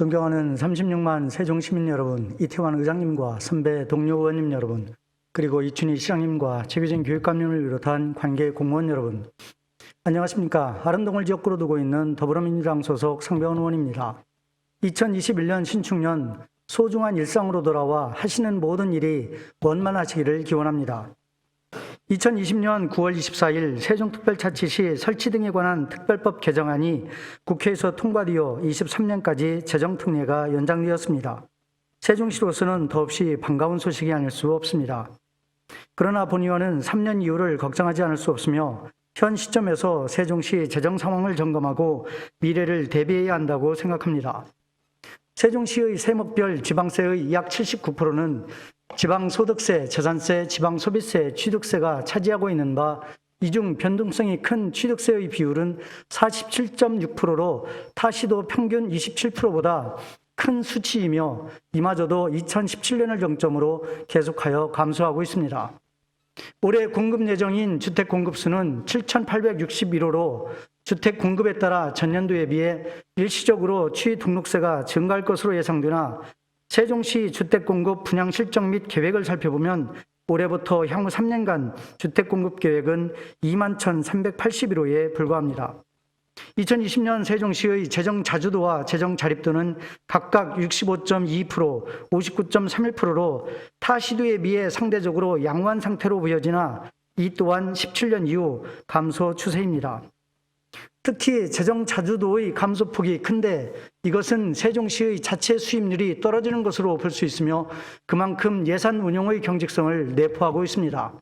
존경하는 36만 세종시민 여러분, 이태원 의장님과 선배 동료 의원님 여러분, 그리고 이춘희 시장님과 최규진 교육감님을 비롯한 관계 공무원 여러분, 안녕하십니까. 아름동을 지역구로 두고 있는 더불어민주당 소속 상병원 의원입니다. 2021년 신축년 소중한 일상으로 돌아와 하시는 모든 일이 원만하시기를 기원합니다. 2020년 9월 24일 세종특별자치시 설치 등에 관한 특별법 개정안이 국회에서 통과되어 23년까지 재정특례가 연장되었습니다. 세종시로서는 더없이 반가운 소식이 아닐 수 없습니다. 그러나 본 의원은 3년 이후를 걱정하지 않을 수 없으며 현 시점에서 세종시 재정 상황을 점검하고 미래를 대비해야 한다고 생각합니다. 세종시의 세목별 지방세의 약 79%는 지방소득세, 재산세, 지방소비세, 취득세가 차지하고 있는 바 이 중 변동성이 큰 취득세의 비율은 47.6%로 타시도 평균 27%보다 큰 수치이며 이마저도 2017년을 정점으로 계속하여 감소하고 있습니다. 올해 공급 예정인 주택 공급수는 7,861호로 주택 공급에 따라 전년도에 비해 일시적으로 취 등록세가 증가할 것으로 예상되나 세종시 주택 공급 분양 실적 및 계획을 살펴보면 올해부터 향후 3년간 주택 공급 계획은 2만 1,381호에 불과합니다. 2020년 세종시의 재정 자주도와 재정 자립도는 각각 65.2%, 59.31%로 타 시도에 비해 상대적으로 양호한 상태로 보여지나 이 또한 17년 이후 감소 추세입니다. 특히 재정 자주도의 감소폭이 큰데 이것은 세종시의 자체 수입률이 떨어지는 것으로 볼 수 있으며 그만큼 예산 운용의 경직성을 내포하고 있습니다.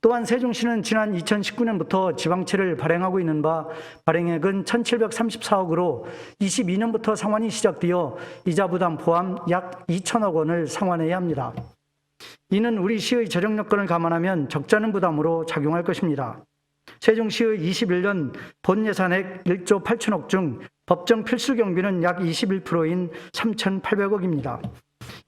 또한 세종시는 지난 2019년부터 지방채를 발행하고 있는 바 발행액은 1,734억으로 22년부터 상환이 시작되어 이자 부담 포함 약 2천억 원을 상환해야 합니다. 이는 우리 시의 재정 여건을 감안하면 적잖은 부담으로 작용할 것입니다. 세종시의 21년 본 예산액 1조 8천억 중 법정 필수 경비는 약 21%인 3,800억입니다.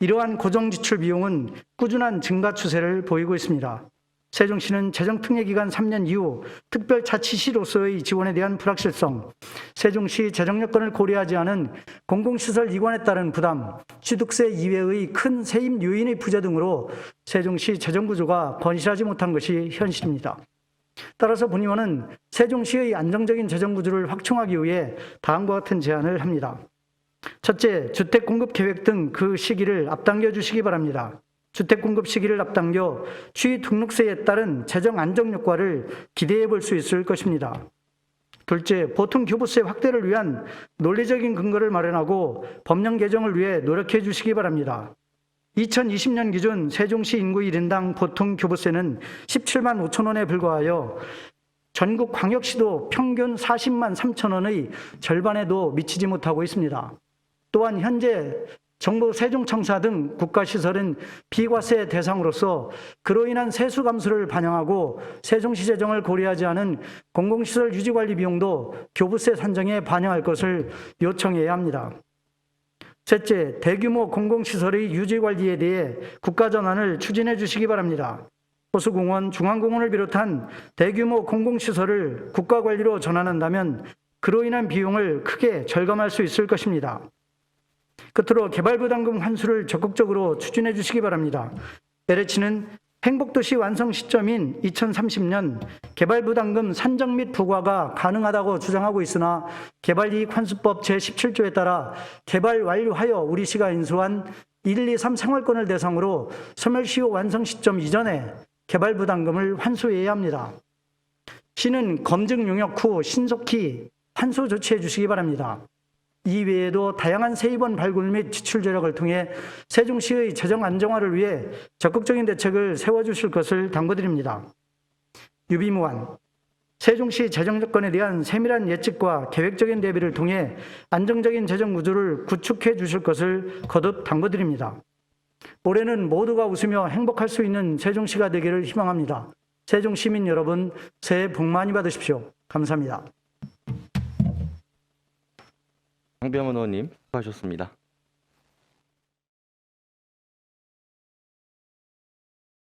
이러한 고정 지출 비용은 꾸준한 증가 추세를 보이고 있습니다. 세종시는 재정특례 기간 3년 이후 특별자치시로서의 지원에 대한 불확실성, 세종시 재정 여건을 고려하지 않은 공공시설 이관에 따른 부담, 취득세 이외의 큰 세입 요인의 부재 등으로 세종시 재정 구조가 건실하지 못한 것이 현실입니다. 따라서 본 의원은 세종시의 안정적인 재정 구조를 확충하기 위해 다음과 같은 제안을 합니다. 첫째, 주택 공급 계획 등 그 시기를 앞당겨 주시기 바랍니다. 주택 공급 시기를 앞당겨 취 등록세에 따른 재정 안정 효과를 기대해 볼 수 있을 것입니다. 둘째, 보통 교부세 확대를 위한 논리적인 근거를 마련하고 법령 개정을 위해 노력해 주시기 바랍니다. 2020년 기준 세종시 인구 1인당 보통 교부세는 17만 5천 원에 불과하여 전국 광역시도 평균 40만 3천 원의 절반에도 미치지 못하고 있습니다. 또한 현재 정부 세종청사 등 국가시설은 비과세 대상으로서 그로 인한 세수 감소를 반영하고 세종시 재정을 고려하지 않은 공공시설 유지관리 비용도 교부세 산정에 반영할 것을 요청해야 합니다. 셋째, 대규모 공공시설의 유지관리에 대해 국가전환을 추진해 주시기 바랍니다. 호수공원, 중앙공원을 비롯한 대규모 공공시설을 국가관리로 전환한다면 그로 인한 비용을 크게 절감할 수 있을 것입니다. 끝으로 개발부담금 환수를 적극적으로 추진해 주시기 바랍니다. LH는 행복도시 완성 시점인 2030년 개발부담금 산정 및 부과가 가능하다고 주장하고 있으나 개발이익환수법 제17조에 따라 개발 완료하여 우리 시가 인수한 1, 2, 3 생활권을 대상으로 소멸시효 완성 시점 이전에 개발부담금을 환수해야 합니다. 시는 검증 용역 후 신속히 환수 조치해 주시기 바랍니다. 이 외에도 다양한 세입원 발굴 및 지출 조력을 통해 세종시의 재정 안정화를 위해 적극적인 대책을 세워주실 것을 당부드립니다. 유비무한 세종시 재정 여건에 대한 세밀한 예측과 계획적인 대비를 통해 안정적인 재정 구조를 구축해 주실 것을 거듭 당부드립니다. 올해는 모두가 웃으며 행복할 수 있는 세종시가 되기를 희망합니다. 세종 시민 여러분, 새해 복 많이 받으십시오. 감사합니다. 황병원 의원님 수고하셨습니다.